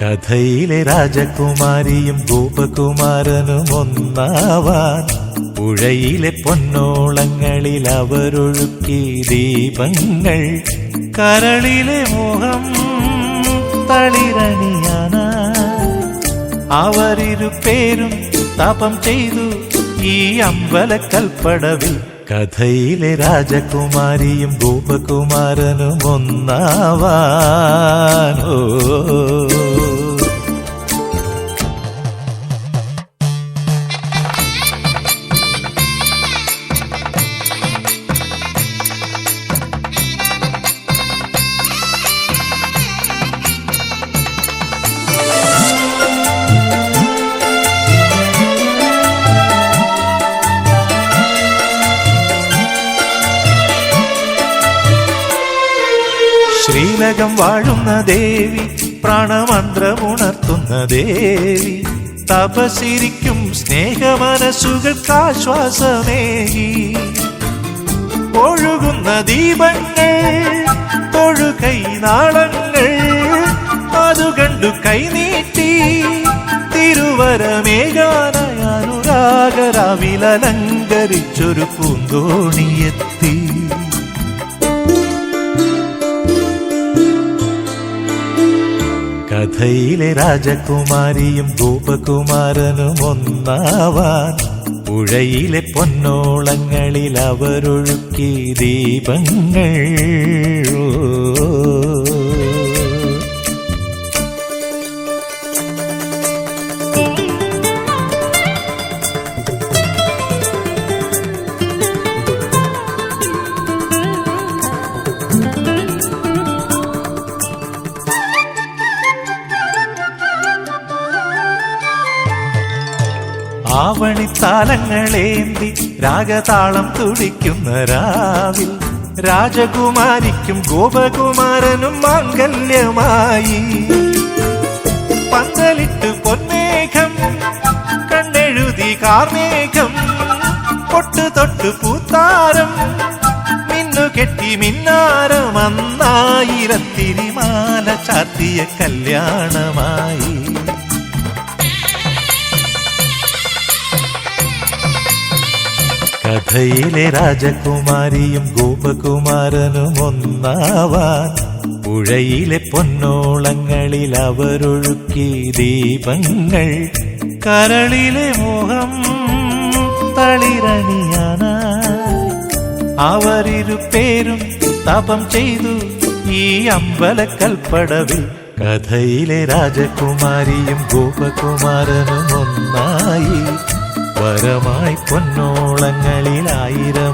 കഥയിലെ രാജകുമാരിയും ഗോപകുമാരനും ഒന്നാവാൻ പുഴയിലെ പൊന്നോളങ്ങളിൽ അവരൊഴുക്കി ദീപങ്ങൾ കരളിലെ മോഹം തളിരണിയാന അവരിരു പേരും തപം ചെയ്തു ഈ അമ്പലക്കൽപ്പടവിൽ. കഥയിലെ രാജകുമാരിയും ഗോപകുമാരനും ഒന്നാവാനോ ശ്രീലകം വാഴുന്ന ദേവി പ്രാണമന്ത്രമുണർത്തുന്ന ദേവി തപസിരിക്കും സ്നേഹമനസ്സുകൾക്കാശ്വാസമേകി ഒഴുകുന്ന ദീപങ്ങൾ തൊഴുകൈ നാളങ്ങൾ അതു കണ്ടു കൈനീട്ടി തിരുവരമേകാനായ അനുരാഗരാവിലലങ്കരിച്ചൊരു പൂന്തോണിയെത്തി. കഥയിലെ രാജകുമാരിയും ഗോപകുമാരനും ഒന്നാവാൻ പുഴയിലെ പൊന്നോളങ്ങളിൽ അവരൊഴുക്കി ദീപങ്ങൾ. ആവണിത്താലങ്ങളേന്തി രാഗതാളം തുടിക്കുന്ന രാവിൽ രാജകുമാരിക്കും ഗോപകുമാരനും മാംഗല്യമായി. പന്തലിട്ട് പൊന്മേഘം കണ്ടെഴുതി കാർമേഘം പൊട്ടു തൊട്ട് പൂത്താരം കെട്ടി മിന്നാരം അന്നായിരത്തിരിമാല ചാത്തിയ കല്യാണമായി. കഥയിലെ രാജകുമാരിയും ഗോപകുമാരനും ഒന്നാവാൻ പുഴയിലെ പൊന്നോളങ്ങളിൽ അവരൊഴുക്കി ദീപങ്ങൾ കരളിലെ മോഹം തളിരണിയാന അവരിരു പേരും തപം ചെയ്തു ഈ അമ്പലക്കൽപ്പടവിൽ. കഥയിലെ രാജകുമാരിയും ഗോപകുമാരനും ഒന്നായി. വരമായി ദീപങ്ങൾ